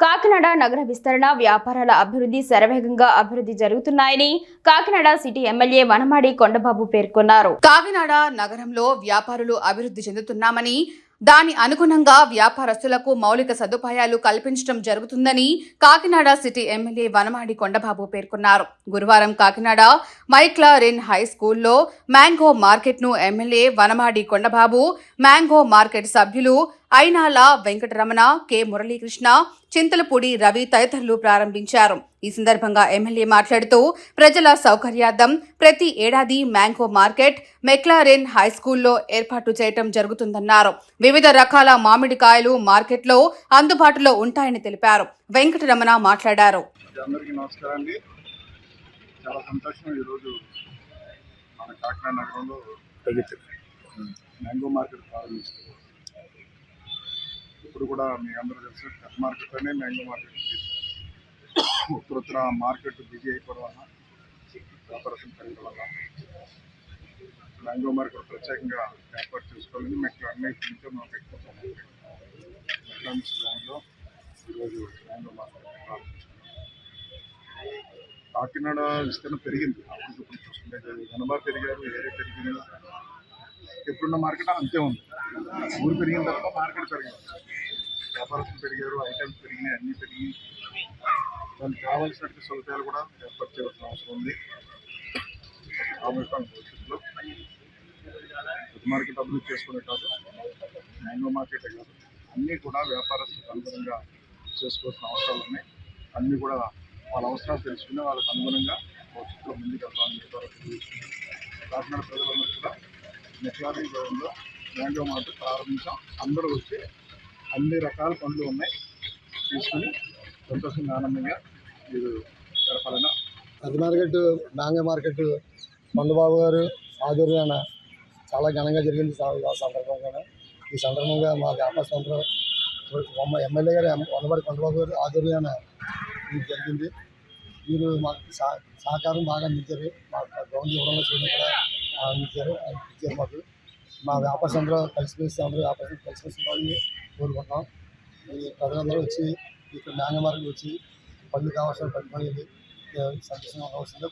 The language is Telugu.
కాకినాడ నగర విస్తరణ వ్యాపారాల అభివృద్ధి శరవేగంగా అభివృద్ధి జరుగుతున్నాయని కాకినాడ సిటీ ఎమ్మెల్యే వనమాడి కొండబాబు పేర్కొన్నారు. కాకినాడ నగరంలో వ్యాపారులు అభివృద్ధి చెందుతున్నామని దాని అనుగుణంగా వ్యాపారస్తులకు మౌలిక సదుపాయాలు కల్పించడం జరుగుతుందని కాకినాడ సిటీ ఎమ్మెల్యే వనమాడి కొండబాబు పేర్కొన్నారు. గురువారం కాకినాడ మైక్లారిన్ హై స్కూల్లో మ్యాంగో మార్కెట్ను MLA Vanamadi Kondababu mango market సభ్యులు ఐనాల వెంకటరమణ కె. మురళీకృష్ణ చింతలపూడి రవి తదితరులు ప్రారంభించారు. ఈ సందర్భంగా ఎమ్మెల్యే మాట్లాడుతూ ప్రజల సౌకర్యార్థం ప్రతి ఏడాది మ్యాంగో మార్కెట్ మెక్లారెన్ హై స్కూల్లో ఏర్పాటు చేయటం జరుగుతుందన్నారు. వివిధ రకాల మామిడికాయలు మార్కెట్లో అందుబాటులో ఉంటాయని తెలిపారు. వెంకటరమణ మాట్లాడారు. అందరికీ నమస్కారం అండి. చాలా సంతోషం ఈరోజు మన కాకినాడ నగరంలో మ్యాంగో మార్కెట్ ప్రారంభించారు ఇప్పుడు కూడా మీ అందరూ తెలుసు మార్కెట్ అనే మ్యాంగో మార్కెట్ ఉత్తరత్తర మార్కెట్ బిజీ అయిపోవడం వల్ల వ్యాపారస్తులు పెరగడం వల్ల మ్యాంగో మార్కెట్ ప్రత్యేకంగా ఏర్పాటు చేసుకోవాలని మీకు అన్నీ నుంచో మాకు ఎక్కువ ఎకనామిక్స్ గ్రౌండ్లో ఈరోజు మ్యాంగో మార్కెట్ కాకినాడ విస్తరణ పెరిగింది. అప్పుడు ఇప్పుడు చూసుకుంటే గనబా పెరిగారు ఏరియా పెరిగింది ఎప్పుడున్న మార్కెట్ అంతే ఉంది. ఊరు పెరిగిన తప్ప మార్కెట్ పెరిగింది. వ్యాపారస్తులు పెరిగారు ఐటమ్స్ పెరిగినాయి అన్నీ పెరిగి దానికి కావాల్సినటువంటి సౌకర్యాలు కూడా ఏర్పాటు చేయాల్సిన అవసరం ఉంది. రాబోయే భవిష్యత్తులో. మార్కెట్ అభివృద్ధి చేసుకునే కాదు మ్యాంగో మార్కెటే కాదు అన్నీ కూడా వ్యాపారస్తులకు అనుగుణంగా చేసుకోవాల్సిన అవసరాలు ఉన్నాయి. అన్నీ కూడా వాళ్ళ అవసరాలు తెలుసుకుని వాళ్ళకు అనుగుణంగా భవిష్యత్తులో ముందుకు వెళ్తామని చెప్పారు కాకినాడ ప్రజలందరూ కూడా నెట్లారీ గౌరవంలో మ్యాంగో మార్కెట్ ప్రారంభించాం. అందరూ వచ్చి అన్ని రకాల పనులు ఉన్నాయి. తీసుకుని సంతోషంగా ఆనందంగా మీరు గడపాలన్నా. పెద్ద మార్కెట్ మార్కెట్ కొండబాబు గారు ఆధ్వర్యాన చాలా ఘనంగా జరిగింది సందర్భంగా ఈ సందర్భంగా మా వ్యాపారస్తులందరూ ఎమ్మెల్యే గారు ఎం- వనబడి కొండబాబు గారు ఆధ్వర్యాన ఇది జరిగింది. మీరు మాకు సహకారం బాగా అందించారు. మా గ్రౌండ్ వివరంగా చేయడం కూడా అందించారు. ఇచ్చారు మాకు. మా వ్యాపారస్తులందరూ కలిసిమెలిసి అందరూ వ్యాపారం కలిసిమెలిసి ఉండాలని కోరుకుంటున్నాం. ఈ ప్రజలందరూ వచ్చి ఇక్కడ మ్యాంగో మార్కెట్ వచ్చి పళ్ళు కావాల్సిన పళ్ళు పని సంతోషంగా కావాల్సిందే